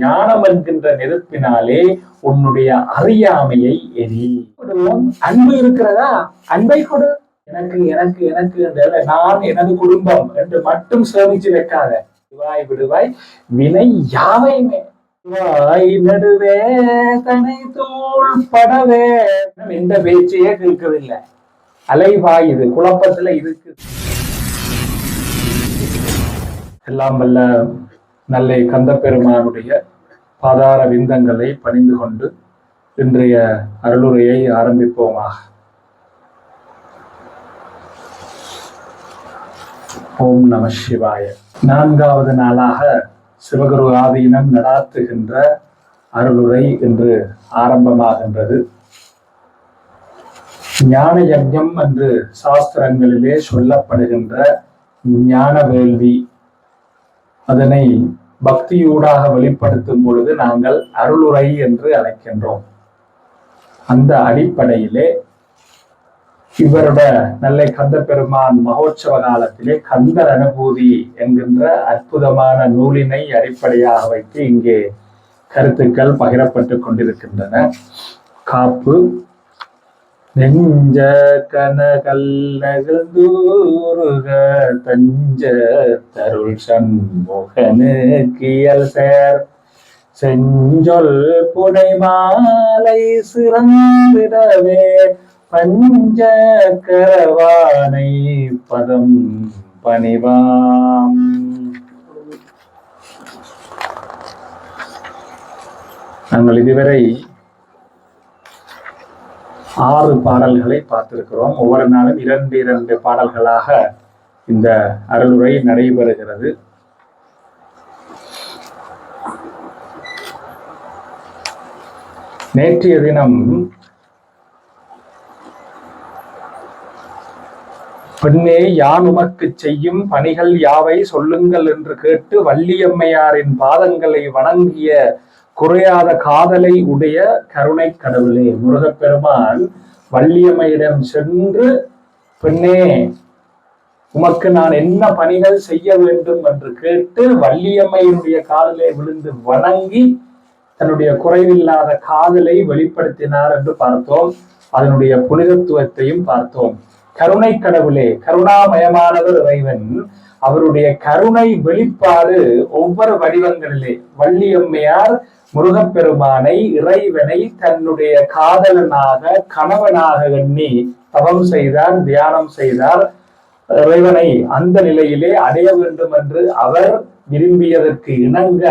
ஞானம் என்கின்ற நெருப்பினாலே உன்னுடைய அறியாமையை எரி. அன்பு இருக்கிறதா? அன்பை கொடு. எனக்கு எனக்கு எனக்கு என்று நான் எனது குடும்பம் என்று மட்டும் சேமிச்சு வைக்காத. விவாய் விடுவாய் வினை யாவையுமே வாய் நடுவே தனை தூள் படவே. எந்த பேச்சையே கேட்கவில்லை. அலைவாய் இது குழப்பத்துல இருக்கு எல்லாம் வல்ல நல்லை கந்தப்பெருமானுடைய பாதார விந்தங்களை பணிந்து கொண்டு இன்றைய அருளுரையை ஆரம்பிப்போமாக. ஓம் நம சிவாய. நான்காவது நாளாக சிவகுரு ஆதீனம் நடாத்துகின்ற அருளுரை இன்று ஆரம்பமாகின்றது. ஞான யஜ்ஞம் என்று சாஸ்திரங்களிலே சொல்லப்படுகின்ற ஞான வேள்வி அதனை பக்தியூடாக வெளிப்படுத்தும் பொழுது நாங்கள் அருளுரை என்று அழைக்கின்றோம். அந்த அடிப்படையிலே இவரோட நல்ல கந்த பெருமான் மகோற்சவ காலத்திலே கந்தர் அனுபூதி என்கின்ற அற்புதமான நூலினை அடிப்படையாக வைத்து இங்கே கருத்துக்கள் பகிரப்பட்டு கொண்டிருக்கின்றன. காப்பு நெஞ்ச கனகல் நகர்ந்தூருக தஞ்ச தருள் சண்முகனு கியல் சேர். செஞ்சொல் புனை மாலை சிறந்திடவே பஞ்ச கரவானை பதம் பணிவாம். நாங்கள் இதுவரை ஆறு பாடல்களை பார்த்திருக்கிறோம். ஒவ்வொரு நாளும் இரண்டு இரண்டு பாடல்களாக இந்த அருளுரை நடைபெறுகிறது. நேற்றைய தினம் பெண்ணே யான் உமக்கு செய்யும் பணிகள் யாவை? சொல்லுங்கள் என்று கேட்டு வள்ளியம்மையாரின் பாதங்களை வணங்கிய குறையாத காதலை உடைய கருணை கடவுளே. முருகப்பெருமான் வள்ளியம்மையிடம் சென்று பெண்ணே உமக்கு நான் என்ன பணிகள் செய்ய வேண்டும்? என்று கேட்டு வள்ளியம்மையினுடைய காதலை விழுந்து வணங்கி தன்னுடைய குறைவில்லாத காதலை வெளிப்படுத்தினார் என்று பார்த்தோம். அதனுடைய புனிதத்துவத்தையும் பார்த்தோம். கருணை கடவுளே கருணாமயமானவர் இறைவன் அவருடைய கருணை வெளிப்பாடு ஒவ்வொரு வடிவங்களிலே. வள்ளியம்மையார் முருகப்பெருமானை இறைவனை தன்னுடைய காதலனாக கணவனாக எண்ணி தவம் செய்தார் தியானம் செய்தார். இறைவனை அந்த நிலையிலே அடைய வேண்டும் என்று அவர் விரும்பியதற்கு இணங்க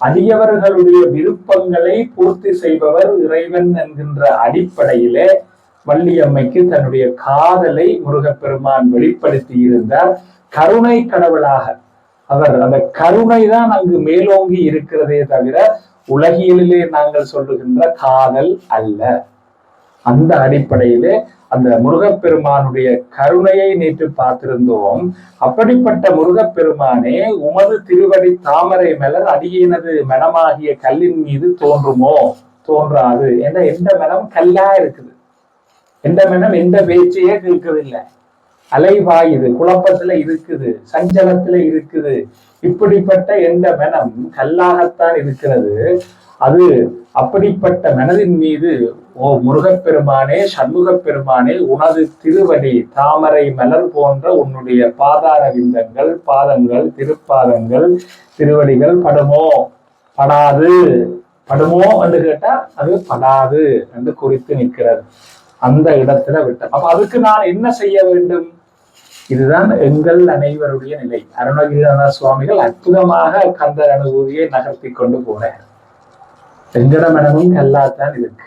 அடியவர்களுடைய விருப்பங்களை பூர்த்தி செய்பவர் இறைவன் என்கின்ற அடிப்படையிலே வள்ளியம்மைக்கு தன்னுடைய காதலை முருகப்பெருமான் வெளிப்படுத்தி இருந்தார். கருணை கடவுளாக. அவர் அந்த கருணை தான் அங்கு மேலோங்கி இருக்கிறதே தவிர உலகியலிலே நாங்கள் சொல்லுகின்ற காதல் அல்ல. அந்த அடிப்படையிலே அந்த முருகப்பெருமானுடைய கருணையை நேற்று பார்த்திருந்தோம். அப்படிப்பட்ட முருகப்பெருமானே உமது திருவடி தாமரை மலர் அடியினது மனமாகிய கல்லின் மீது தோன்றுமோ? தோன்றாது. என்ற எந்த மனம் கல்லா இருக்குது. எந்த மனம் எந்த பேச்சையே கேட்கவில்லை. அலைவாயுது குழப்பத்துல இருக்குது சஞ்சலத்துல இருக்குது. இப்படிப்பட்ட எந்த மனம் கல்லாகத்தான் இருக்கிறது. அது அப்படிப்பட்ட மனதின் மீது ஓ முருகப்பெருமானே சண்முகப் பெருமானே உனது திருவடி தாமரை மலர் போன்ற உன்னுடைய பாதார விந்தங்கள் பாதங்கள் திருப்பாதங்கள் திருவடிகள் படுமோ? படாது. படுமோ என்று கேட்டா அது படாது என்று குறித்து நிற்கிறது. அந்த இடத்துல விட்டோம் அப்ப அதுக்கு நான் என்ன செய்ய வேண்டும்? இதுதான் எங்கள் அனைவருடைய நிலை. அருணகிரிநாத சுவாமிகள் அற்புதமாக கந்த அனுபூதியை நகர்த்தி கொண்டு போனார். எங்கட மனமும் கல்லாத்தான் இருக்கு.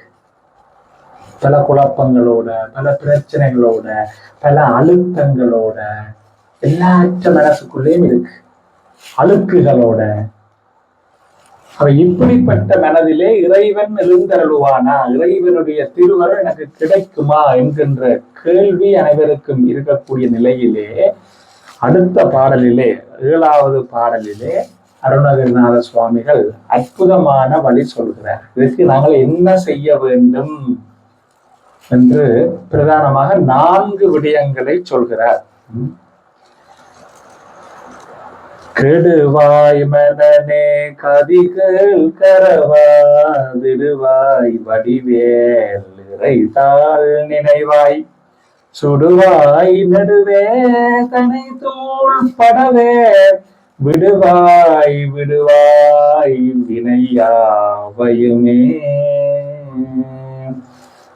பல குழப்பங்களோட பல பிரச்சனைகளோட பல அழுத்தங்களோட எல்லாற்ற மனசுக்குள்ளேயும் இருக்கு. அழுக்குகளோட இப்படிப்பட்ட மனதிலே இறைவன் எழுந்தருளுவானா? இறைவனுடைய திருவருள் எனக்கு கிடைக்குமா? என்கின்ற கேள்வி அனைவருக்கும் இருக்கக்கூடிய நிலையிலே அடுத்த பாடலிலே ஏழாவது பாடலிலே அருணகிரிநாத சுவாமிகள் அற்புதமான வழி சொல்கிறார். இதுக்கு நாங்கள் என்ன செய்ய வேண்டும் என்று பிரதானமாக நான்கு விடயங்களை சொல்கிறார். கெடுவாய் மனனே கதிகள் கரவாதிடுவாய் வடிவேல் இறைத்தாள் நினைவாய். சுடுவாய் நடுவே தனை தூள் படவே விடுவாய் விடுவாய் வினையாவையுமே.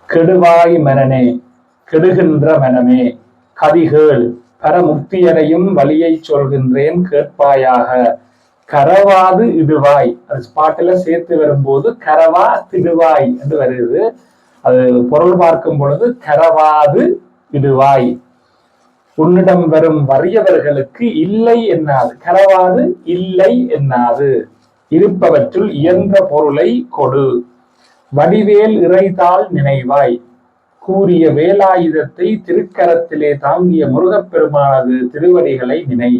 கெடுவாய் மனனே கெடுகின்ற மனமே கதிகள் பரமுக்தியடையும் வழியை சொல்கின்றேன் கேட்பாயாக. கரவாது இடுவாய். அது பாட்டுல சேர்த்து வரும்போது கரவா திடுவாய் என்று வருது. அது பொருள் பார்க்கும் பொழுது கரவாது இடுவாய். உன்னிடம் வரும் வறியவர்களுக்கு இல்லை என்னாது. கரவாது இல்லை என்னாது. இருப்பவற்றுள் இயன்ற பொருளை கொடு. வடிவேல் இறைத்தால் நினைவாய். கூறிய வேலாயுதத்தை திருக்கரத்திலே தாங்கிய முருகப்பெருமானது திருவடிகளை நினை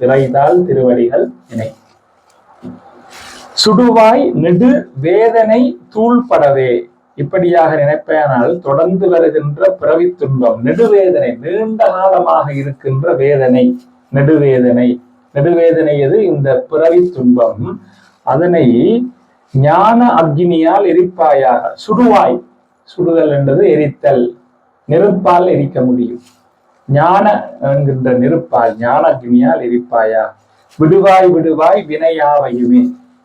இறைதால் திருவடிகள் நினை. சுடுவாய் நெடு வேதனை தூள்படவே இப்படியாக நினைப்பேனால் தொடர்ந்து வருகின்ற பிறவி துன்பம் நெடுவேதனை நீண்ட காலமாக இருக்கின்ற வேதனை நெடுவேதனை. நெடுவேதனை எது? இந்த பிறவி துன்பம். அதனை ஞான அக்னியால் எரிப்பாயாக சுடுவாய் சுடுதல் என்பது எரித்தல். நெருப்பால் எரிக்க முடியும். ஞான என்கின்ற நெருப்பால் ஞான அக்னியால் எரிப்பாயா? விடுவாய் விடுவாய் வினையாவையுமே.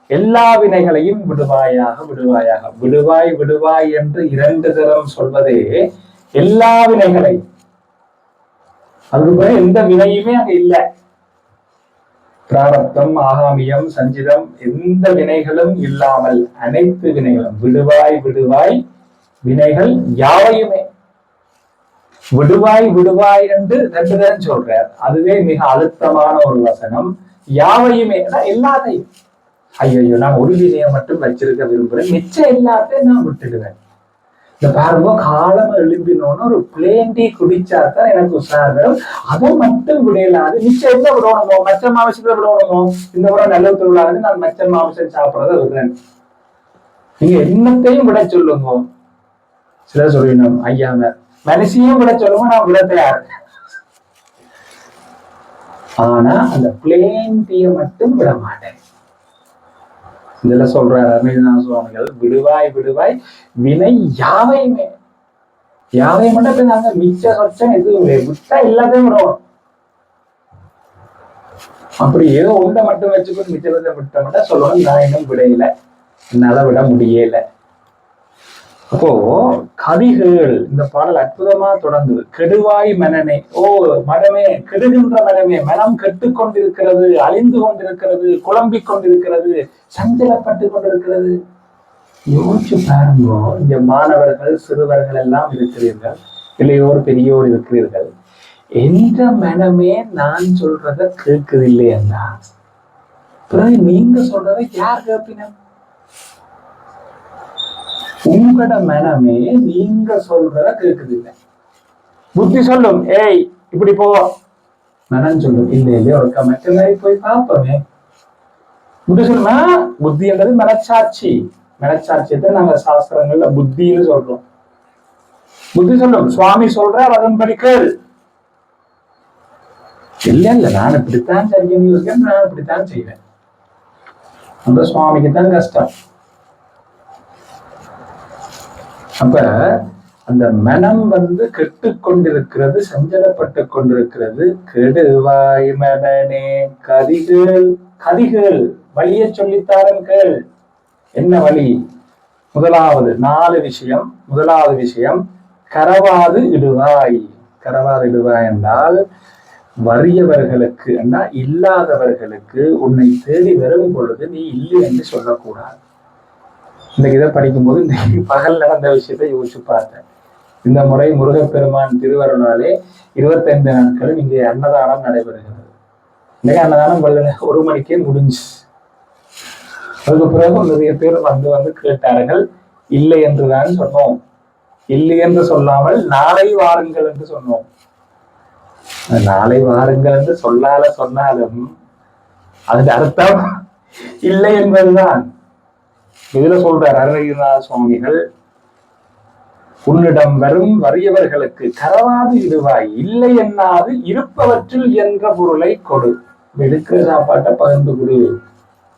எல்லா வினைகளையும் விடுவாயாக விடுவாயாக. விடுவாய் விடுவாய் என்று இரண்டு தரம் சொல்வதே எல்லா வினைகளையும். அதுக்கு எந்த வினையுமே அங்க இல்லை. பிராரப்தம் ஆகாமியம் சஞ்சிதம் எந்த வினைகளும் இல்லாமல் அனைத்து வினைகளும். விடுவாய் விடுவாய் வினைகள் யாவையுமே. விடுவாய் விடுவாய் என்று ரெண்டு தரம் சொல்றார். அதுவே மிக அழுத்தமான ஒரு வசனம். யாவையுமே. எல்லாத்தையும். ஐயோ நான் ஒரு வினையை மட்டும் வச்சிருக்க விரும்புறேன். மிச்சம் எல்லாத்தையும் நான் விட்டுடுவேன். இந்த பாருங்க காலம் எழுப்பினோன்னு ஒரு பிளேன் டீ குடிச்சாதான் எனக்கு உஷாரம் அதை மட்டும் விடையலாது மிச்சம் என்ன விடணுமோ? மச்ச மாவசத்துல விடணுமோ? இந்த முறை நல்ல திருவிழாவது நான் மச்ச மாவசம் சாப்பிடறத விடுறேன். நீங்க என்னத்தையும் விட சொல்லுங்க. சில சொல்லிடணும் ஐயாம மனசையும் விட சொல்லுவோம் நான் விட தயார். ஆனா அந்த பிளேன் டீயை மட்டும் விட மாட்டேன். இதுல சொல்றாரு அருணகிரிநாத சுவாமிகள் விடுவாய் விடுவாய் வினை யாவையுமே. யாவை மட்டும் நாங்க மிச்ச சொச்சம் எதுவும் விட்டா எல்லாத்தையும் விடுவோம். அப்படி ஏதோ ஒன்றை மட்டும் வச்சுக்கொண்டு மிச்சத்தை விட்ட மட்டும் சொல்லணும் நான் இன்னும் விடையில என்னால விட முடியல. அப்போ கவிகள் இந்த பாடல் அற்புதமா தொடங்குது. கெடுவாய் மனனே ஓ மனமே கெடுகின்ற மனமே. மனம் கெட்டு கொண்டிருக்கிறது அழிந்து கொண்டிருக்கிறது குழம்பிக் கொண்டிருக்கிறது சஞ்சலப்பட்டு கொண்டிருக்கிறது. யோசிச்சு பாருங்க. இங்க மாணவர்கள் சிறுவர்கள் எல்லாம் இருக்கிறீர்கள். இளையோர் பெரியோர் இருக்கிறீர்கள். எந்த மனமே நான் சொல்றத கேட்குது இல்லையா பிறகு நீங்க சொல்றத யார் கேட்பினா உங்களோட மனமே நீங்க சொல்றத கேக்குது இல்லை புத்தி சொல்லும் ஏய் இப்படி போ. மனம் சொல்லும் இல்ல இல்லையா ஒருக்கா மற்ற மாதிரி போய் பார்ப்போமே. புத்தி சொல்லுமா புத்தி என்றது மனச்சாட்சி. மனச்சாட்சியத்தை நாங்க சாஸ்திரங்கள்ல புத்தின்னு சொல்றோம். புத்தி சொல்லும் சுவாமி சொல்ற அதன்படி கேள். இல்ல இல்ல நான் இப்படித்தான் செய்யணும் யோசிக்கிறேன் நான் இப்படித்தான் செய்வேன். அந்த சுவாமிக்கு தான் கஷ்டம். அப்ப அந்த மனம் வந்து கெட்டு கொண்டிருக்கிறது சஞ்சலப்பட்டு கொண்டிருக்கிறது. கெடுவாய் மனனே கதிகள் கதிகள் வழிய சொல்லித்தாருங்கள் என்ன வழி? முதலாவது நாலு விஷயம் முதலாவது விஷயம் கரவாது இடுவாய். கரவாது இடுவாய் என்றால் வறியவர்களுக்கு என்றால் இல்லாதவர்களுக்கு உன்னை தேடி வரும் பொழுது நீ இல்லை என்று சொல்லக்கூடாது. இந்த இதை படிக்கும்போது இந்த பகல் நடந்த விஷயத்தை யோசிச்சு பார்த்தேன். இந்த முறை முருகப்பெருமான் திருவருளாலே இருபத்தைந்து நாட்களும் இங்கே அன்னதானம் நடைபெறுகிறது. இன்னைக்கு அன்னதானம் பல்ல ஒரு மணிக்கே முடிஞ்சு அதுக்கு பிறகு நிறைய பேர் வந்து வந்து கேட்டார்கள் இல்லை என்றுதான் சொன்னோம். இல்லை என்று சொல்லாமல் நாளை வாருங்கள் என்று சொன்னோம். நாளை வாருங்கள் என்று சொல்லால சொன்னாலும் அதுக்கு அர்த்தம் இல்லை என்பதுதான். இதுல சொல்றார் அருணகிரிநாத சுவாமிகள் உன்னிடம் வரும் வறியவர்களுக்கு கரவாது இடுவாய் இல்லை என்னாது இருப்பவற்றில் என்ற பொருளை கொடு. எடுக்கிற சாப்பாட்டை பகிர்ந்து கொடு.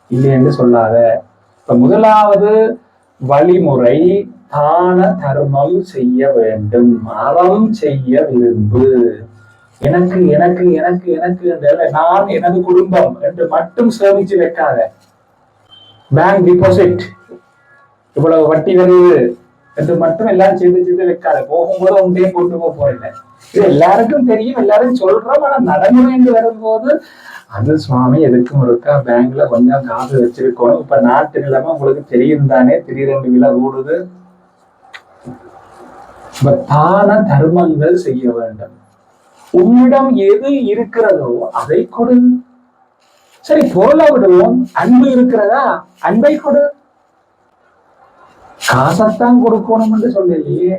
இல்லை என்று சொல்லாத. இப்ப முதலாவது வழிமுறை தான தர்மம் செய்ய வேண்டும். அறம் செய்ய விரும்பு. எனக்கு எனக்கு எனக்கு எனக்கு என்று நான் எனது குடும்பம் என்று மட்டும் சேமிச்சு வைக்காத. பேங்க் டிபாசிட் இவ்வளவு வட்டி வருது என்று மட்டும் எல்லாம் செய்து செய்து வைக்காத. போகும்போது உண்டையும் கொண்டு போக போறேன். இது எல்லாருக்கும் தெரியும் எல்லாரும் சொல்றோம் ஆனா நடைமுறை என்று வரும்போது அது சுவாமி எதுக்கும் இருக்கா பேங்க்ல கொஞ்சம் காசு வச்சிருக்கணும். இப்ப நாட்டு நிலைமை உங்களுக்கு தெரியும் தானே திடீரென்று விலை கூடுது இப்ப தான தர்மங்கள் செய்ய வேண்டும். உன்னிடம் எது இருக்கிறதோ அதை கொடு. சரி பொருளை விடுவோம். அன்பு இருக்கிறதா? அன்பை கொடு. காசத்தான் கொடுக்கணும் என்று சொல்லலையே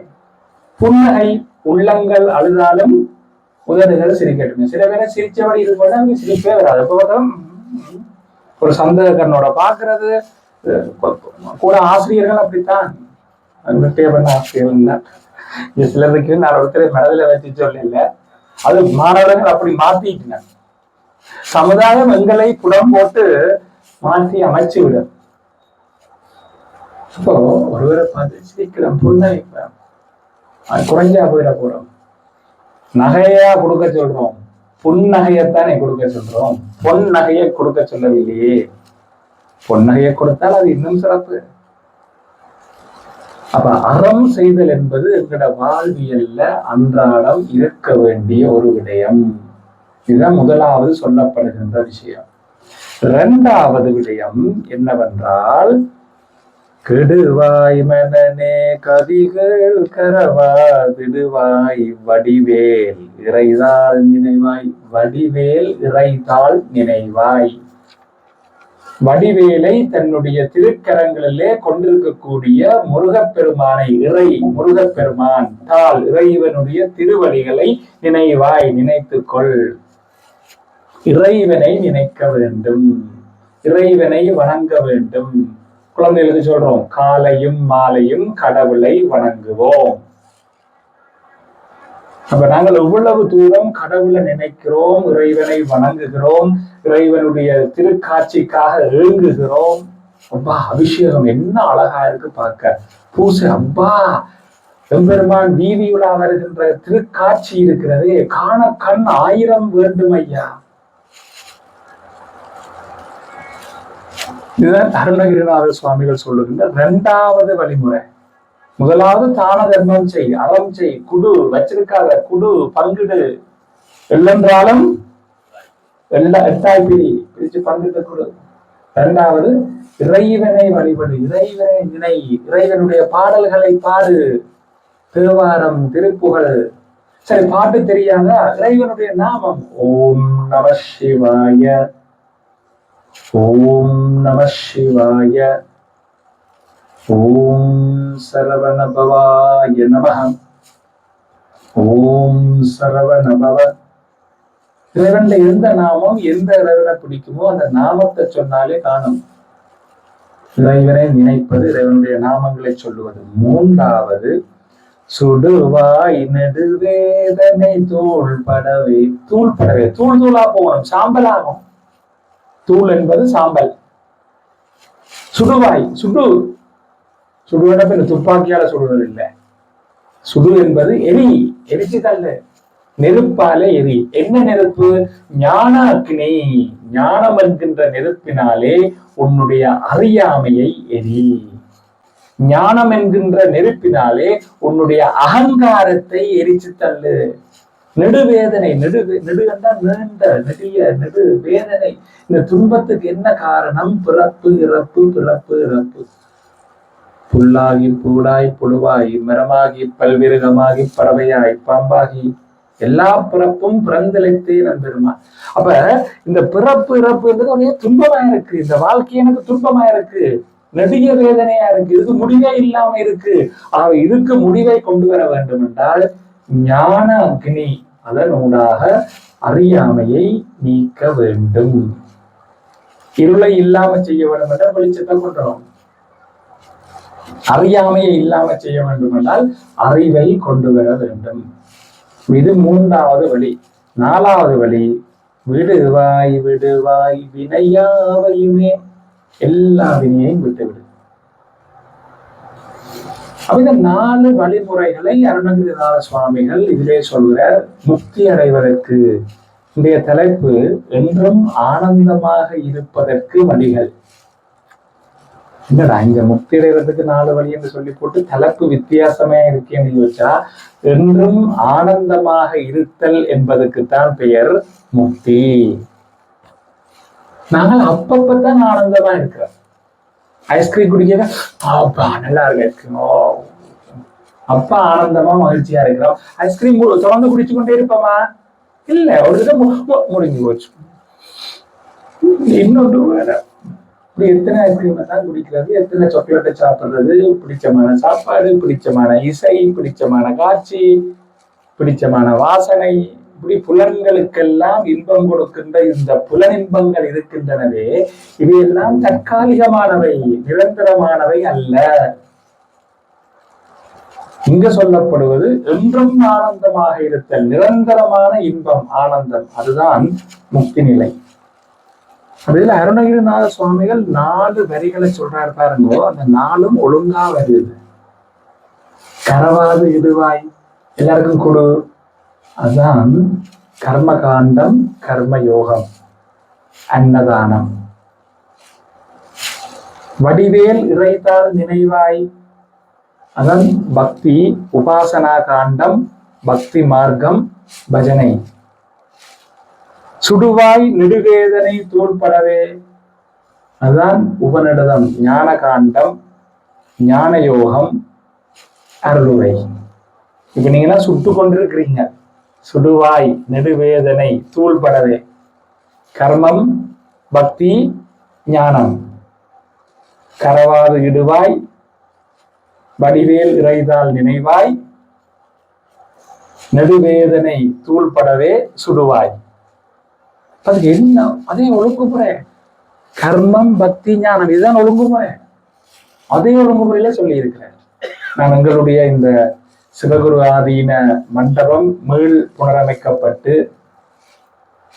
புன்னகை உள்ளங்கள் அழுதாலும் உதடுகள் சிரிக்கட்டுமே. சில பேரை சிரிச்சபடி இருக்கோட அவங்க சிரிப்பே வராது. இப்போ பார்த்தா, ஒரு சந்தேகக்கண்ணோட பாக்குறது கூட ஆசிரியர்கள் அப்படித்தான். பண்ண ஆசிரியர்கள் தான் இது சிலருக்கு நான் ஒருத்தர் மனதில் வச்சு சொல்லல. அது மாணவர்கள் அப்படி மாத்திட்டுங்க சமுதாயம் எங்களை புடம் போட்டு மாற்றி அமைச்சு விடும். அப்போ ஒருவரை பார்த்து சீக்கிரம் புன்னகைப்பேன் குறைஞ்சா போயிட போறோம். நகையா கொடுக்க சொல்றோம். புன்னகையத்தானே கொடுக்க சொல்றோம். பொன் நகையை கொடுக்க சொல்லவில்லையே. பொன் நகையை கொடுத்தால் அது இன்னும் சிறப்பு. அப்ப அறம் செய்தல் என்பது எங்களோட வாழ்வியல்ல அன்றாடம் இருக்க வேண்டிய ஒரு விடயம். இதுதான் முதலாவது சொல்லப்படுகின்ற விஷயம். இரண்டாவது விடயம் என்னவென்றால் கெடுவாய் மனனே கதிகள் கரவா திடுவாய் வடிவேல் இறைதாள் நினைவாய் வடிவேல் இறைதாள் நினைவாய். வடிவேலை தன்னுடைய திருக்கரங்களிலே கொண்டிருக்கக்கூடிய முருகப்பெருமானை இறை முருகப்பெருமான் தாள் இறைவனுடைய திருவடிகளை நினைவாய் நினைத்துக்கொள். இறைவனை நினைக்க வேண்டும். இறைவனை வணங்க வேண்டும். குழந்தைகளுக்கு சொல்றோம். காலையும் மாலையும் கடவுளை வணங்குவோம். அப்ப நாங்கள் எவ்வளவு தூரம் கடவுளை நினைக்கிறோம் இறைவனை வணங்குகிறோம் இறைவனுடைய திருக்காட்சிக்காக ஏங்குகிறோம் அப்பா அபிஷேகம் என்ன அழகா இருக்கு பார்க்க. பூசை அப்பா எம்பெருமான் வீதி வருகின்ற திருக்காட்சி இருக்கிறதே. காண கண் ஆயிரம் வேண்டும் ஐயா. இதுதான் அருணகிரிநாத சுவாமிகள் சொல்லுகின்ற இரண்டாவது வழிமுறை. முதலாவது தான தர்மம் செய் அறம் செய் குடு வச்சிருக்காத குடு பங்கிடு. எல்லென்றாலும் எல்லா எட்டாய் பிரி பிரிச்சு பங்கிட்டு கொடு. இரண்டாவது இறைவனை வழிபடு இறைவனை நினை இறைவனுடைய பாடல்களை பாடு. தேவாரம் திருப்புகழ். சரி பாட்டு தெரியாதா? இறைவனுடைய நாமம். ஓம் நம சிவாய. ஓம் நம சிவாய. ஓம் சரவணபவாய நம. ஓம் சரவணபவ. இறைவன்ல எந்த நாமம் எந்த இறைவனை பிடிக்குமோ அந்த நாமத்தை சொன்னாலே காணும். இறைவனை நினைப்பது இறைவனுடைய நாமங்களை சொல்லுவது. மூன்றாவது சுடுவாய் நெடுவேதனை தூள் படவே தூள் படவே தூள் தூளா போவோம் சாம்பலாகும். தூள் என்பது சாம்பல். சுடுவாய் சுடு. சுடுவன பின் துப்பாக்கியால சுடுவது இல்லை. சுடு என்பது எரி. எரிச்சு தள்ளு நெருப்பால எரி. என்ன நெருப்பு? ஞான அக்னி. ஞானம் என்கின்ற நெருப்பினாலே உன்னுடைய அறியாமையை எரி. ஞானம் என்கின்ற நெருப்பினாலே உன்னுடைய அகங்காரத்தை எரிச்சு தள்ளு. நெடுவேதனை நெடு நெடு என்றால் நீண்ட நெடிய நெடு வேதனை. இந்த துன்பத்துக்கு என்ன காரணம்? பிறப்பு இறப்பு பிறப்பு இறப்பு. புல்லாகி பூடாய் புழுவாய் மரமாகி பல்விருகமாகி பறவையாய் பாம்பாகி எல்லா பிறப்பும் பிறந்தளித்தே பெருமா அப்ப இந்த பிறப்பு இறப்புன்றது ஒரே துன்பமா இருக்கு. இந்த வாழ்க்கை எனக்கு துன்பமா இருக்கு. நெடிய வேதனையா இருக்கு. இதுக்கு முடிவே இல்லாம இருக்கு. ஆக இதுக்கு முடிவை கொண்டு வர வேண்டும் என்றால் ஞான அக்னி. அதனூடாக அறியாமையை நீக்க வேண்டும். இருளை இல்லாம செய்ய வேண்டும் என்றால் வெளிச்சத்தை கொண்டுறோம் அறியாமையை இல்லாம செய்ய வேண்டும் என்றால் அறிவை கொண்டு வர வேண்டும். இது மூன்றாவது வழி. நாலாவது வழி. விடுவாய் விடுவாய் வினையாவையுமே எல்லா வினையையும் விட்டுவிடு. அப்ப இந்த நாலு வழிமுறைகளை அருணகிரிநாத சுவாமிகள் இதிலே சொல்கிறார் முக்தி அடைவதற்கு இன்றைய தலைப்பு என்றும் ஆனந்தமாக இருப்பதற்கு வழிகள். என்னடா இங்க முக்தி அடைவதற்கு நாலு வழி என்று சொல்லி போட்டு தலைப்பு வித்தியாசமே இருக்கேன்னு வச்சா என்றும் ஆனந்தமாக இருத்தல் என்பதற்குத்தான் பெயர் முக்தி. நாங்கள் அப்பப்பத்தான் ஆனந்தமா இருக்கிறோம். ஐஸ்கிரீம் குடிக்க அப்பா நல்லா இருக்கு ஓ. அப்பா ஆனந்தமா மகிழ்ச்சியா இருக்கிறோம் ஐஸ்கிரீம் தொடர்ந்து குடிச்சு கொண்டே இருப்போமா? இல்ல ஒரு முடிஞ்சு போச்சு. இன்னொன்று வேற. இப்படி எத்தனை ஐஸ்கிரீமை தான் குடிக்கிறது எத்தனை சாக்லேட்டை சாப்பிடுறது பிடிச்சமான சாப்பாடு பிடிச்சமான இசை பிடிச்சமான காட்சி பிடிச்சமான வாசனை இப்படி புலன்களுக்கெல்லாம் இன்பம் கொடுக்கின்ற இந்த புலனின்பங்கள் இருக்கின்றனவே இவையெல்லாம் தற்காலிகமானவை நிரந்தரமானவை அல்ல. இங்க சொல்லப்படுவது என்றும் ஆனந்தமாக இருத்தல் நிரந்தரமான இன்பம் ஆனந்தம். அதுதான் முக்தி நிலை. அதுல அருணகிரிநாத சுவாமிகள் நாலு வரிகளை சொல்றாரு பாருங்க அந்த நாளும் ஒழுங்கா வருது. கரவாது இதுவாய் எல்லாருக்கும் கொடு. அதான் கர்ம காண்டம் அன்னதானம். வடிவேல் இறைத்தால் நினைவாய். அதான் பக்தி உபாசனா காண்டம் பக்தி மார்க்கம் பஜனை. சுடுவாய் நெடுவேதனை தோற்படவே அதான் உபநிடதம் ஞான காண்டம் ஞான யோகம் அருளுவை இப்ப நீங்களாம் சுட்டு கொண்டிருக்கிறீங்க. சுடுவாய் நெடுவேதனை தூள்படவே. கர்மம் பக்தி ஞானம். கரவாது இடுவாய் வடிவேல் இறைதால் நினைவாய் நெடுவேதனை தூள்படவே சுடுவாய். அது என்ன அதே ஒழுங்குமுறை. கர்மம் பக்தி ஞானம் இதுதான் ஒழுங்குமுறை. அதே ஒழுங்குமுறையில சொல்லி இருக்கிறேன் நான் எங்களுடைய இந்த சிவகுரு ஆதீன மண்டபம் மீள் புனரமைக்கப்பட்டு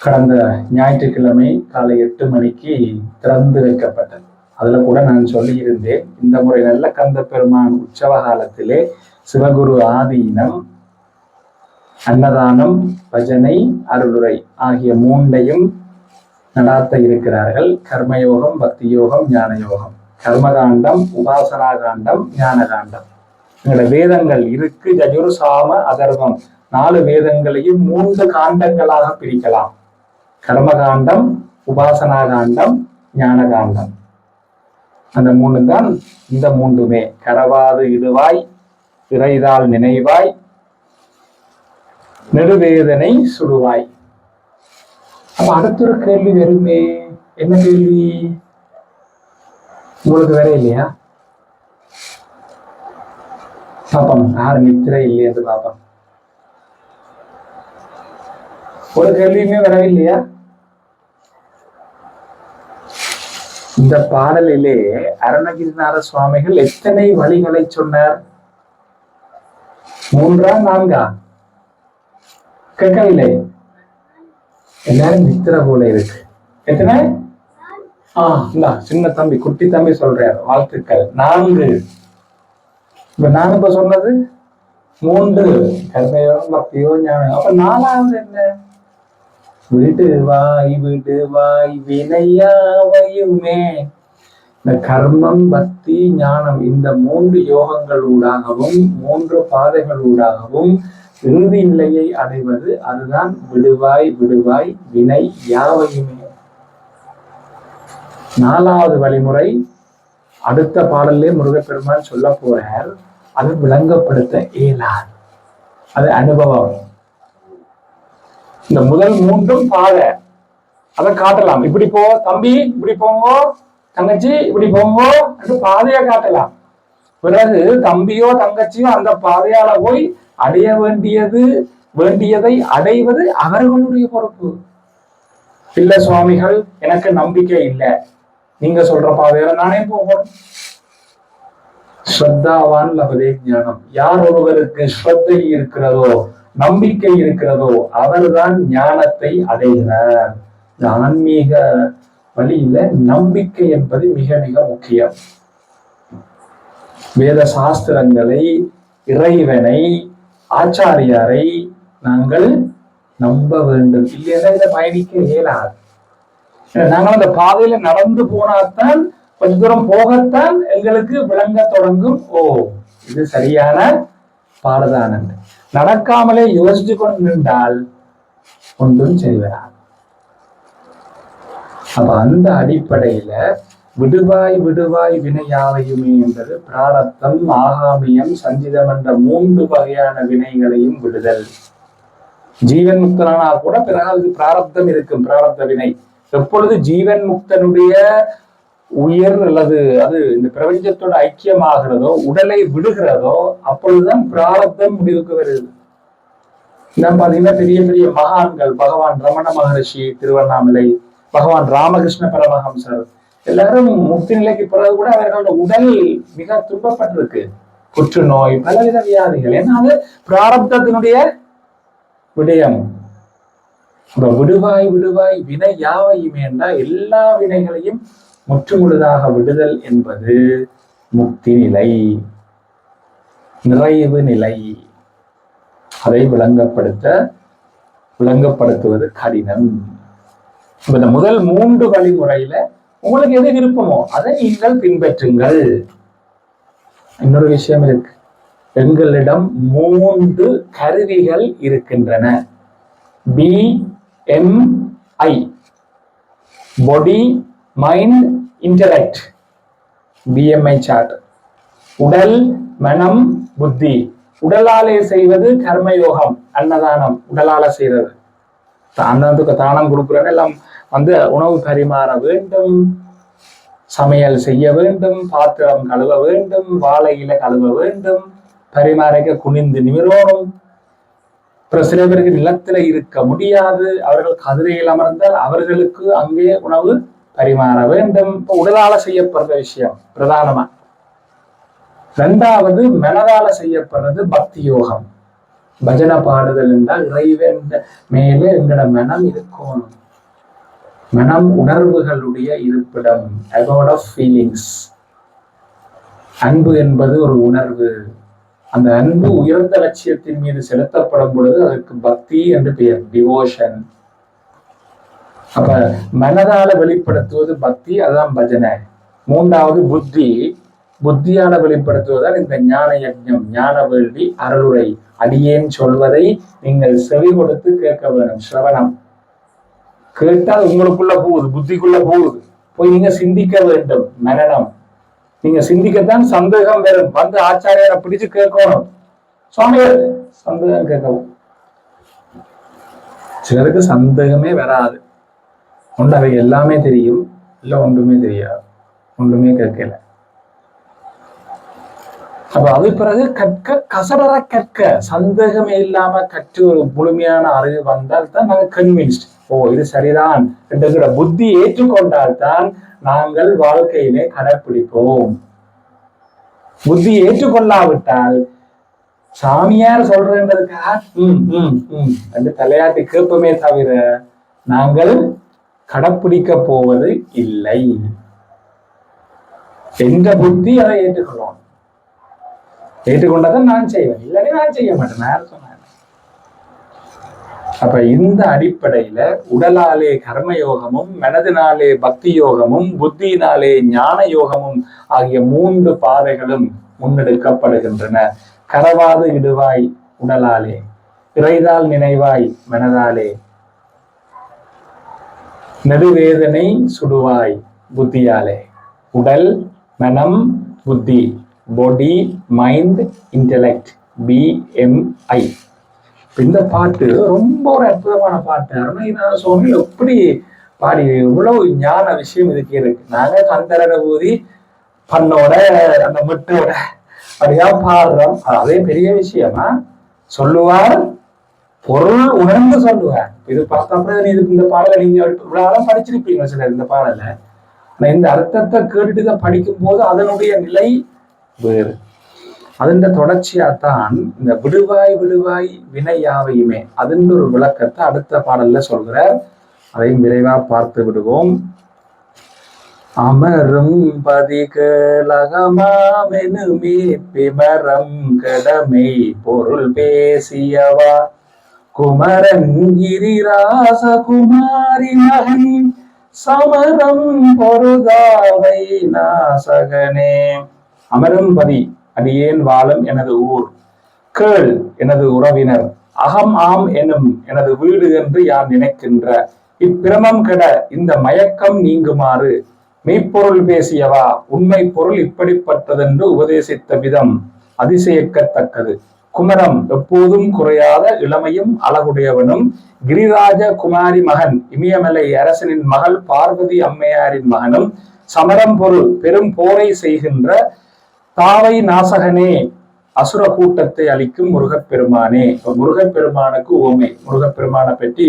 கடந்த ஞாயிற்றுக்கிழமை காலை எட்டு மணிக்கு திறந்து வைக்கப்பட்டது. அதுல கூட நான் சொல்லியிருந்தேன் இந்த முறை நல்ல கந்த பெருமான் உற்சவ காலத்திலே சிவகுரு ஆதீனம் அன்னதானம் பஜனை அருளுரை ஆகிய மூன்றையும் நடாத்த இருக்கிறார்கள். கர்மயோகம் பக்தி யோகம் ஞான யோகம் கர்மகாண்டம் உபாசனா காண்டம் ஞான காண்டம் எங்களோட வேதங்கள் இருக்கு. ஜஜுர் சாம அதர்வம் நாலு வேதங்களையும் மூன்று காண்டங்களாக பிரிக்கலாம். கர்மகாண்டம் உபாசனா காண்டம் ஞான காண்டம் அந்த மூணு தான் இந்த மூன்றுமே. கரவாது இதுவாய் இறைதால் நினைவாய் நெடுவேதனை சுடுவாய். அப்ப அடுத்தொரு கேள்வி வருமே? என்ன கேள்வி? உங்களுக்கு வேற இல்லையா? பாப்போம் யார் நித்திரை இல்லையா பாப்போம் ஒரு கேள்வியுமே வரவில்லையா? இந்த பாடலிலே அருணகிரிநாத சுவாமிகள் எத்தனை வழிகளை சொன்னார்? மூன்றா நான்கா? கேட்கவில்லை. எல்லாரும் நித்திர போல இருக்கு. எத்தனை? ஆ இந்தா சின்ன தம்பி குட்டி தம்பி சொல்றாரு வாழ்த்துக்கள். நான்கு. இப்ப நான் இப்ப சொன்னது மூன்று கர்மயோகம் பக்தியோ ஞானம் அப்ப நாலாவது என்ன? வீட்டு வாய் வீட்டு விடுவாய் வினையாவையுமே இந்த கர்மம் பக்தி ஞானம் இந்த மூன்று யோகங்கள் ஊடாகவும் மூன்று பாதைகள் ஊடாகவும் இறுதி நிலையை அடைவது அதுதான் விடுவாய் விடுவாய் வினை யாவையுமே. நாலாவது வழிமுறை அடுத்த பாடல்லே முருகப்பெருமான் சொல்ல போறார் அது விளங்கப்படுத்த இயலாது அது அனுபவம். இந்த முதல் மூன்றும் பாத அதை காட்டலாம். இப்படி போ தம்பி இப்படி போங்கோ தங்கச்சி இப்படி போங்கோ என்று பாதையை காட்டலாம். பிறகு தம்பியோ தங்கச்சியோ அந்த பாதையால போய் அடைய வேண்டியது வேண்டியதை அடைவது அவர்களுடைய பொறுப்பு. இல்ல சுவாமிகள் எனக்கு நம்பிக்கை இல்லை. நீங்க சொல்ற பாதையில நானே போகணும். ஸ்ரத்தாவான் லபதே ஞானம். யார் ஒருவருக்கு ஸ்ரத்தை இருக்கிறதோ நம்பிக்கை இருக்கிறதோ அவர்தான் ஞானத்தை அடைகிறார். இந்த ஆன்மீக வழியில நம்பிக்கை என்பது மிக மிக முக்கியம். வேத சாஸ்திரங்களை இறைவனை ஆச்சாரியாரை நாங்கள் நம்ப வேண்டும். இல்லையா இதை பயணிக்க இயலாது. நாங்கள் அந்த பாதையில நடந்து போனாத்தான் கொஞ்ச தூரம் போகத்தான் எங்களுக்கு விளங்க தொடங்கும். ஓ இது சரியான பாடதானன் நடக்காமலே யோசிச்சு கொண்டு நின்றால் ஒன்றும் சரி அப்ப அந்த அடிப்படையில விடுவாய் விடுவாய் வினையாவையுமே என்பது பிராரத்தம் ஆகாமியம் சஞ்சிதம் என்ற மூன்று வகையான வினைகளையும் விடுதல். ஜீவன் முக்தனானா கூட பிறகு பிராரப்தம் இருக்கும் பிராரப்த வினை. எப்பொழுது ஜீவன் முக்தனுடைய உயிர் அல்லது அது இந்த பிரபஞ்சத்தோட ஐக்கியமாகிறதோ உடலை விடுகிறதோ அப்பொழுதுதான் பிராரத்தம் முடிவுக்கு வருது. இந்த பாத்தீங்கன்னா பெரிய பெரிய மகான்கள் பகவான் ரமண மகரிஷி திருவண்ணாமலை பகவான் ராமகிருஷ்ண பரமஹம்சர் எல்லாரும் முக்தி நிலைக்கு பிறகு கூட அவர்களோட உடல் மிக துன்பப்பட்டிருக்கு. புற்றுநோய் பலவித வியாதிகள். ஏன்னா அது பிராரப்தத்தினுடைய விடயம். விடுவாய் விடுவாய் வினை யாவையும் என்றால் எல்லா வினைகளையும் முற்றுமுழுதாக விடுதல் என்பது முக்தி நிலை. நிறைவு நிலை. அதை விளங்கப்படுத்த விளங்கப்படுத்துவது கடினம். இப்ப இந்த முதல் மூன்று வழிமுறையில உங்களுக்கு எது விருப்பமோ அதை நீங்கள் பின்பற்றுங்கள். இன்னொரு விஷயம் இருக்கு. எங்களிடம் மூன்று கருவிகள் இருக்கின்றன. B MI body mind intellect BMI chart உடல் மனம் புத்தி. உடலாலே செய்வது கர்மயோகம் அன்னதானம். உடலால செய்யறது அன்னத்துக்கு தானம் கொடுக்குறேன் எல்லாம் வந்து உணவு பரிமாற வேண்டும். சமையல் செய்ய வேண்டும். பாத்திரம் கழுவ வேண்டும். வாழையில கழுவ வேண்டும். பரிமாறைக்க குனிந்து நிமிரோணும் அப்புறம் சில பேருக்கு நிலத்துல இருக்க முடியாது. அவர்கள் கதிரையில் அமர்ந்தால் அவர்களுக்கு அங்கே உணவு பரிமாற வேண்டும். இப்போ உடலால செய்யப்படுற விஷயம் பிரதானமா. ரெண்டாவது மனதால செய்யப்படுறது பக்தி யோகம் பஜனை பாடுதல் என்றால் இறைவன் மேலே எங்களோட மனம் இருக்கணும். மனம் உணர்வுகளுடைய இருப்பிடம். அகோட் ஆஃப் ஃபீலிங்ஸ் அன்பு என்பது ஒரு உணர்வு. அந்த அன்பு உயர்ந்த லட்சியத்தின் மீது செலுத்தப்படும் பொழுது அதுக்கு பக்தி என்று பெயர் டிவோஷன் அப்ப மனதால வெளிப்படுத்துவது பக்தி அதுதான் பஜனை. மூன்றாவது புத்தி. புத்தியால வெளிப்படுத்துவதால் இந்த ஞான யஜ்ஞம் ஞான வேள்வி அருளுரை அடியேன் சொல்வதை நீங்கள் செவி கொடுத்து கேட்க வேணும் சிரவணம். கேட்டால் உங்களுக்குள்ள போகுது புத்திக்குள்ள போகுது. போய் நீங்க சிந்திக்க வேண்டும் மனநம். நீங்க சிந்திக்கத்தான் சந்தேகம் வரும். வந்து ஆச்சாரியரை பிடிச்சு கேட்கணும். சுவாமிகள் சந்தேகம் கேட்கவும் சிலருக்கு சந்தேகமே வராது. ஒன்று அவை எல்லாமே தெரியும். இல்லை ஒன்றுமே தெரியாது. ஒன்றுமே கேட்கல. அப்ப அது பிறகு கற்க கசடர கற்க சந்தேகமே இல்லாம கற்று ஒரு முழுமையான அறிவு வந்தால் தான் நாங்கள் கன்வின்ஸ்ட் ஓ இது சரிதான். என்கிற புத்தி ஏற்றுக்கொண்டால் தான் நாங்கள் வாழ்க்கையிலே கடைப்பிடிப்போம். புத்தி ஏற்றுக்கொள்ளாவிட்டால் சாமியார் சொல்றதுக்காக ம் ம் ம். என்று தலையாட்டி கேட்போமே தவிர நாங்கள் கடைப்பிடிக்க போவது இல்லை. எந்த புத்தி அதை ஏற்றுக்கொள்ளும்? ஏற்றுக்கொண்டதான் நான் செய்வேன். இல்லைன்னா நான் செய்ய மாட்டேன். நான் சொன்னேன்? அப்ப இந்த அடிப்படையில உடலாலே கர்மயோகமும் மனதினாலே பக்தி யோகமும் புத்தியினாலே ஞான யோகமும் ஆகிய மூன்று பாதைகளும் முன்னெடுக்கப்படுகின்றன. கரவாது இடுவாய் உடலாலே பிறைதால் நினைவாய் மனதாலே. நெடுவேதனை சுடுவாய் புத்தியாலே. உடல் மனம் புத்தி பாடி மைண்ட் இன்டெலெக்ட் பிஎம்ஐ இந்த பாட்டு ரொம்ப ஒரு அற்புதமான பாட்டு. அருணகிரிநாத சுவாமி எப்படி பாடி இவ்வளவு ஞான விஷயம் இதுக்கு இருக்கு. நாங்க கந்தரட ஊதி பண்ணோட அந்த முட்டோட அப்படியா பாடுறோம். அதே பெரிய விஷயமா சொல்லுவார் பொருள் உணர்ந்து சொல்லுவார். இது பார்த்தா நீ இது இந்த பாடலை நீங்க இவ்வளவு படிச்சிருப்பீங்க சிலர் இந்த பாடலை. ஆனா இந்த அர்த்தத்தை கேட்டுட்டு தான் படிக்கும் போது அதனுடைய நிலை வேறு. അതിന്റെ தொடர்ச்சியாத்தான் இந்த விடுவாய் விடுவாய் வினை யாவையுமே அதின் ஒரு விளக்கத்தை அடுத்த பாடல்ல சொல்கிறார் அதையும் விரைவா பார்த்து விடுவோம் அமரும் பதிகளகமாமெனுமே பிமரம் கடமை பொருள் பேசியவா குமரன் கிரிராச குமாரி மகன் சமரம் பொருதாவை நாசகனே அமரும் பதி அடியேன் வாழும் எனது ஊர். கேள் எனது உறவினர். அகம் ஆம் எனும் எனது வீடு என்று யார் நினைக்கின்ற? இப்பிரமம் கெட இந்த மயக்கம் நீங்குமாறு. மெய்ப்பொருள் பேசியவா? உண்மை பொருள் இப்படிப்பட்டதென்று உபதேசித்த விதம் அதிசயிக்கத்தக்கது. குமரம் எப்போதும் குறையாத இளமையும் அழகுடையவனும் கிரிராஜ குமாரி மகன் இமயமலை அரசனின் மகள் பார்வதி அம்மையாரின் மகனும் சமரம் பொருள் பெரும் போரை செய்கின்ற தாவை நாசகனே அசுர கூட்டத்தை அளிக்கும் முருகப்பெருமானே. இப்ப முருகப்பெருமானுக்கு ஓமை. முருகப்பெருமானை பற்றி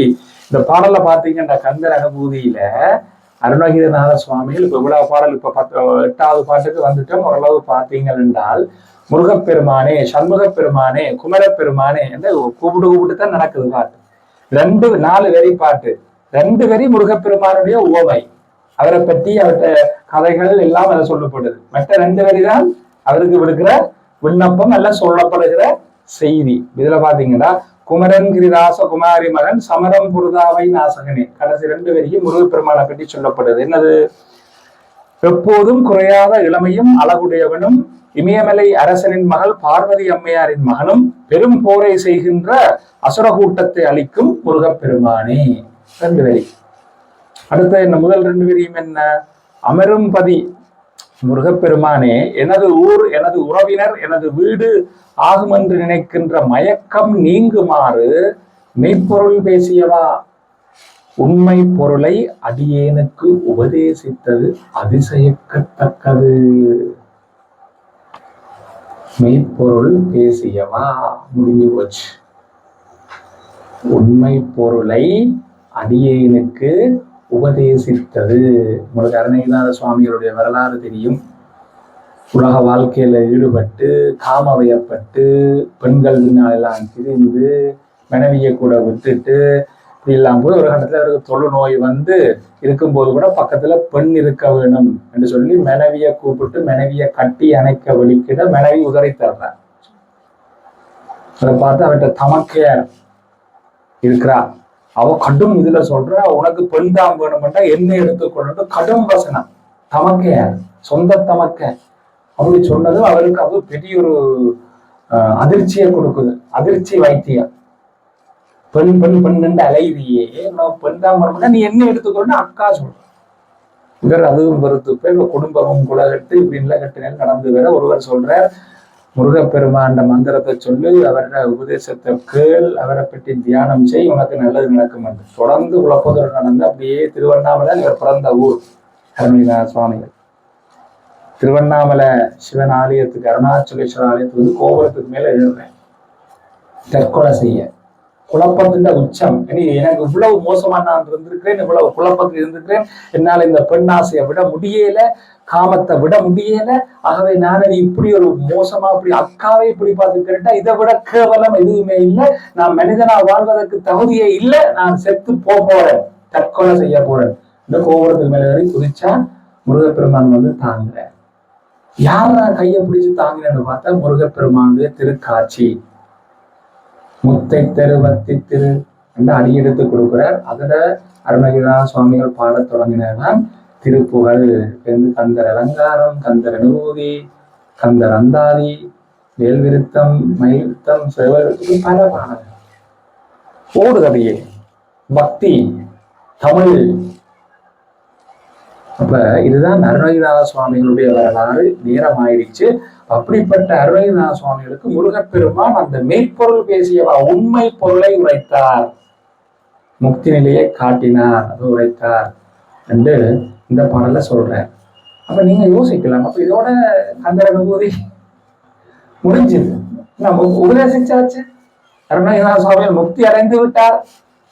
இந்த பாடலை பார்த்தீங்கன்னா கந்தர் அனுபூதியில அருணகிரிநாத சுவாமிகள் இப்ப இவ்வளவு பாடல் இப்ப பத்து எட்டாவது பாட்டுக்கு வந்துட்டோம். ஓரளவு பார்த்தீங்கள் என்றால் முருகப்பெருமானே சண்முகப்பெருமானே குமரப்பெருமானே என்று கூப்பிட்டு கூப்பிட்டு தான் நடக்குது பாட்டு. ரெண்டு நாலு வரி பாட்டு. ரெண்டு வரி முருகப்பெருமானுடைய உவமை அவரை பற்றி அவர்கிட்ட கதைகள் எல்லாம் அதில் சொல்லப்படுது. மற்ற ரெண்டு வரி தான் அவருக்கு விடுக்கிற விண்ணப்பம் அல்ல சொல்லப்படுகிற செய்தி. இதுல பாத்தீங்கன்னா குமரன் கிரிதாச குமாரி மகன் சமரம் புருதாவை நாசகனே. கடைசி ரெண்டு வரைக்கும் முருகப்பெருமானை பற்றி சொல்லப்படுது. என்னது? எப்போதும் குறையாத இளமையும் அழகுடையவனும் இமயமலை அரசனின் மகள் பார்வதி அம்மையாரின் மகனும் பெரும் போரை செய்கின்ற அசுர கூட்டத்தை அளிக்கும் முருகப்பெருமானே ரெண்டு வரி. அடுத்த என்ன? முதல் ரெண்டு வரியும் என்ன? அமரும் பதி முருகப்பெருமானே எனது ஊர் எனது உறவினர் எனது வீடு ஆகும் என்று நினைக்கின்ற மயக்கம் நீங்குமாறு மெய்ப்பொருள் பேசியவா? உண்மை பொருளை அடியேனுக்கு உபதேசித்தது அதிசயக்கத்தக்கது. மெய்ப்பொருள் பேசியவா? முடிஞ்சு போச்சு. உண்மை பொருளை அடியேனுக்கு உபதேசித்தது. உங்களுக்கு அருணகிரிநாத சுவாமிகளுடைய வரலாறு தெரியும். உலக வாழ்க்கையில ஈடுபட்டு காமவயப்பட்டு பெண்கள் எல்லாம் திரிந்து மனைவியை கூட விட்டுட்டு இப்படிலாம் எல்லாம் போய் ஒரு கட்டத்தில் அவருக்கு தொழு நோய் வந்து இருக்கும்போது கூட பக்கத்தில் பெண் இருக்க வேணும் என்று சொல்லி மனைவியை கூப்பிட்டு மனைவியை கட்டி அணைக்க வெளிக்கிட மனைவி உதறி தர்றார் அதை பார்த்து அவர்கிட்ட தமக்கையார் இருக்கிறார். அவ கடும் இதுல சொல்ற உனக்கு பெண் தான் வேணும்னா என்ன எடுத்துக்கொள்ளணும் கடும் வசனம். தமக்க சொந்த தமக்க. அப்படி சொன்னதும் அவருக்கு அது பெரிய ஒரு அஹ், அதிர்ச்சியை கொடுக்குது. அதிர்ச்சி வைத்தியம். பெண் பெண் பெண் அலைவியே. நான் பெண் தான் வேணும்னா நீ என்ன எடுத்துக்கொள்ளணும் அக்கா சொல்ற. இவர் அதுவும் வெறுத்து போய் இவ குடும்பமும் குலகட்டு இப்படின்லாம் கட்டினால் நடந்து வேற ஒருவர் சொல்றார் முருகப்பெருமாண்ட மந்திரத்தை சொல்லி அவரோட உபதேசத்தை கேள் அவரை பற்றி தியானம் செய் உனக்கு நல்லது நடக்கும் என்று. தொடர்ந்து உழப்பதோடு நடந்து அப்படியே திருவண்ணாமலை இவர் பிறந்த ஊர் அருணகிரிநாத சுவாமிகள். திருவண்ணாமலை சிவன் ஆலயத்துக்கு அருணாச்சலேஸ்வரர் ஆலயத்துக்கு வந்து கோபுரத்துக்கு மேலே எழுதுறேன் தற்கொலை செய்ய. குழப்பத்தின் உச்சம். இனி எனக்கு இவ்வளவு மோசமா நான் இருந்திருக்கிறேன் இவ்வளவு குழப்பத்தில் இருந்திருக்கிறேன். என்னால இந்த பெண்ணாசையை விட முடியல காமத்தை விட முடியல. ஆகவே நான் இப்படி ஒரு மோசமா இப்படி அக்காவை இப்படி பார்த்து கேட்டா இதை விட கேவலம் எதுவுமே இல்லை. நான் மனிதனா வாழ்வதற்கு தகுதியே இல்லை. நான் செத்து போக போறேன் தற்கொலை செய்ய போறேன். இந்த கோபுரத்துக்கு மேல ஏறி குதிச்சா முருகப்பெருமான் வந்து தாங்குறேன் யார் நான் கையை பிடிச்சு தாங்கினேன்னு பார்த்தா முருகப்பெருமானுடைய திருக்காட்சி. முத்தை தெரு வத்தி திரு என்று அடியெடுத்து கொடுக்குறார். அதுல அருணகிரிநாத சுவாமிகள் பாடத் தொடங்கினதான் திருப்புகழ் வந்து கந்தர் அலங்காரம் கந்தர் அனுபூதி கந்தர் அந்தாதி வேல்விருத்தம் விருத்தம் மயில்விருத்தம் பல பாடல்கள். ஓடுகதையே பக்தி தமிழ் அப்ப இதுதான் அருணகிரிநாத சுவாமிகளுடைய வரலாறு. நேரம் ஆயிடுச்சு அப்படிப்பட்ட அருணகிரிநாத சுவாமிகளுக்கு முருகப்பெருமான் அந்த மெய்ப்பொருள் பேசிய உண்மை பொருளை உரைத்தார். முக்தி நிலையை காட்டினார். அது உரைத்தார் என்று இந்த பாடல சொல்றேன் அப்ப நீங்க யோசிக்கலாம். அப்ப இதோட அந்த அனுபூதி முடிஞ்சது. நம்ம உபதேசிச்சாச்சு. அருணகிரிநாத சுவாமிகள் முக்தி அடைந்து விட்டார்.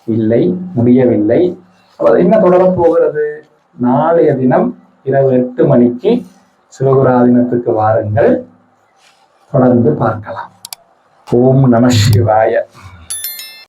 இல்லை முடியவில்லை. என்ன தொடரப் போகிறது? நாளைய தினம் இரவு எட்டு மணிக்கு சிவகுராதினத்துக்கு வாருங்கள். தொடர்ந்து பார்க்கலாம். ஓம் நம சிவாய.